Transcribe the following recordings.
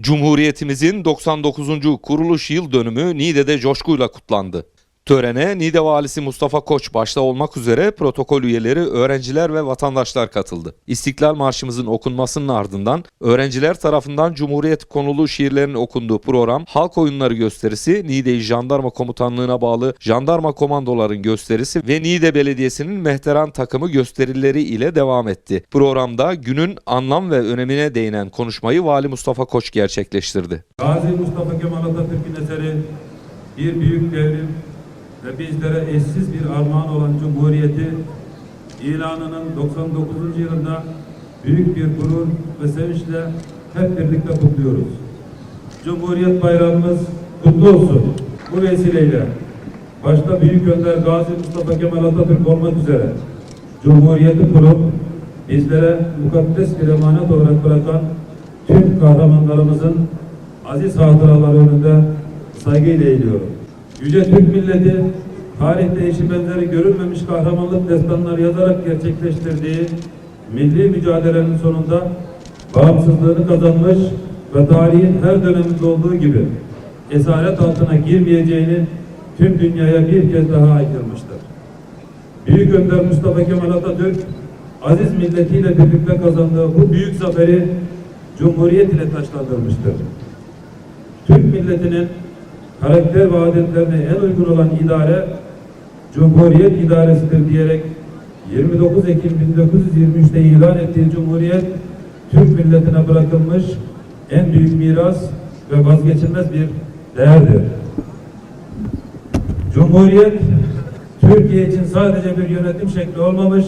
Cumhuriyetimizin 99. kuruluş yıl dönümü Niğde'de coşkuyla kutlandı. Törene Niğde Valisi Mustafa Koç başta olmak üzere protokol üyeleri, öğrenciler ve vatandaşlar katıldı. İstiklal Marşımızın okunmasının ardından öğrenciler tarafından Cumhuriyet konulu şiirlerin okunduğu program, halk oyunları gösterisi, Niğde Jandarma Komutanlığı'na bağlı jandarma komandoların gösterisi ve Niğde Belediyesi'nin mehteran takımı gösterileri ile devam etti. Programda günün anlam ve önemine değinen konuşmayı Vali Mustafa Koç gerçekleştirdi. Gazi Mustafa Kemal Atatürk'ün eseri bir büyük devrim ve bizlere eşsiz bir armağan olan Cumhuriyeti ilanının 99. yılında büyük bir gurur ve sevinçle hep birlikte kutluyoruz. Cumhuriyet bayramımız kutlu olsun. Bu vesileyle başta Büyük Önder Gazi Mustafa Kemal Atatürk olmak üzere Cumhuriyeti kurup bizlere mukaddes bir emanet olarak bırakan tüm kahramanlarımızın aziz hatıraları önünde saygıyla eğiliyorum. Yüce Türk milleti tarihte eşi benzeri görülmemiş kahramanlık destanları yazarak gerçekleştirdiği milli mücadelenin sonunda bağımsızlığını kazanmış ve tarihin her döneminde olduğu gibi esaret altına girmeyeceğini tüm dünyaya bir kez daha aykırmıştır. Büyük Önder Mustafa Kemal Atatürk aziz milletiyle birlikte kazandığı bu büyük zaferi Cumhuriyet ile taçlandırmıştır. Türk milletinin karakter ve adetlerine en uygun olan idare Cumhuriyet idaresidir diyerek 29 Ekim 1923'te ilan ettiği Cumhuriyet Türk milletine bırakılmış en büyük miras ve vazgeçilmez bir değerdir. Cumhuriyet Türkiye için sadece bir yönetim şekli olmamış,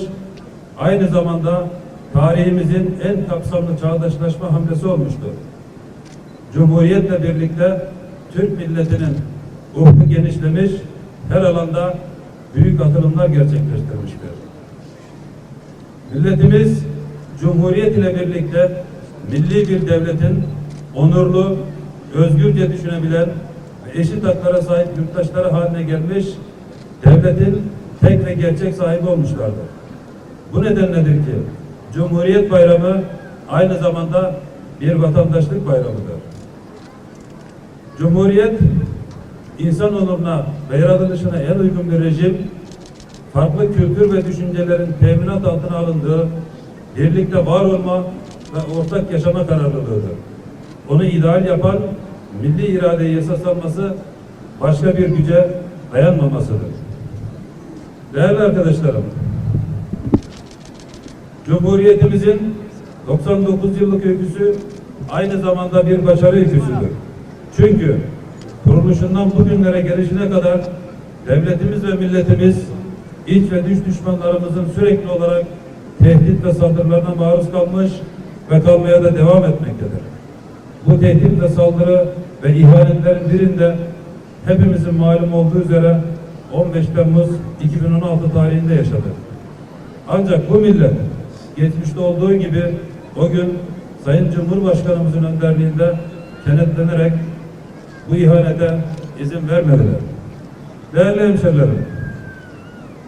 aynı zamanda tarihimizin en kapsamlı çağdaşlaşma hamlesi olmuştur. Cumhuriyetle birlikte Türk milletinin ufku genişlemiş, her alanda büyük atılımlar gerçekleştirmiştir. Milletimiz Cumhuriyet ile birlikte milli bir devletin onurlu, özgürce düşünebilen ve eşit haklara sahip yurttaşları haline gelmiş, devletin tek ve gerçek sahibi olmuşlardır. Bu nedenledir ki Cumhuriyet Bayramı aynı zamanda bir vatandaşlık bayramıdır. Cumhuriyet insan onuruna ve yaratılışına en uygun bir rejim, farklı kültür ve düşüncelerin teminat altına alındığı, birlikte var olma ve ortak yaşama kararlılığıdır. Onu ideal yapan milli iradeyi esas alması başka bir güce dayanmamasıdır. Değerli arkadaşlarım, Cumhuriyetimizin 99 yıllık öyküsü aynı zamanda bir başarı öyküsüdür. Çünkü kuruluşundan bugünlere gelişine kadar devletimiz ve milletimiz iç ve dış düşmanlarımızın sürekli olarak tehdit ve saldırılarına maruz kalmış ve kalmaya da devam etmektedir. Bu tehdit ve saldırı ve ihanetlerin birinde hepimizin malum olduğu üzere 15 Temmuz 2016 tarihinde yaşadık. Ancak bu millet geçmişte olduğu gibi o gün Sayın Cumhurbaşkanımızın önderliğinde kenetlenerek bu ihanete izin vermediler. Değerli hemşerilerim,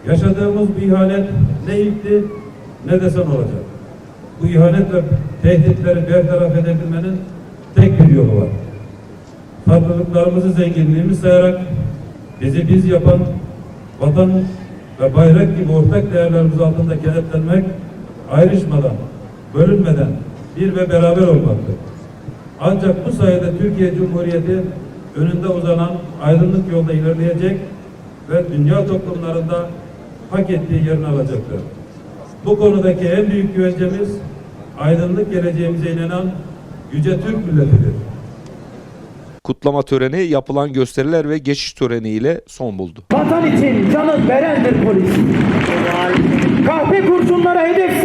yaşadığımız bu ihanet ne ilkti ne de son olacak. Bu ihanet ve tehditleri bertaraf edebilmenin tek bir yolu var. Farklılıklarımızı zenginliğimiz sayarak bizi biz yapan vatan ve bayrak gibi ortak değerlerimiz altında kenetlenmek, ayrışmadan, bölünmeden bir ve beraber olmaktır. Ancak bu sayede Türkiye Cumhuriyeti önünde uzanan aydınlık yolda ilerleyecek ve dünya toplumlarında hak ettiği yerini alacaktır. Bu konudaki en büyük güvencemiz aydınlık geleceğimize inanan yüce Türk milletidir. Kutlama töreni yapılan gösteriler ve geçiş töreniyle son buldu. Vatan için canı verendir polis. Kahpe kurşunlara hedef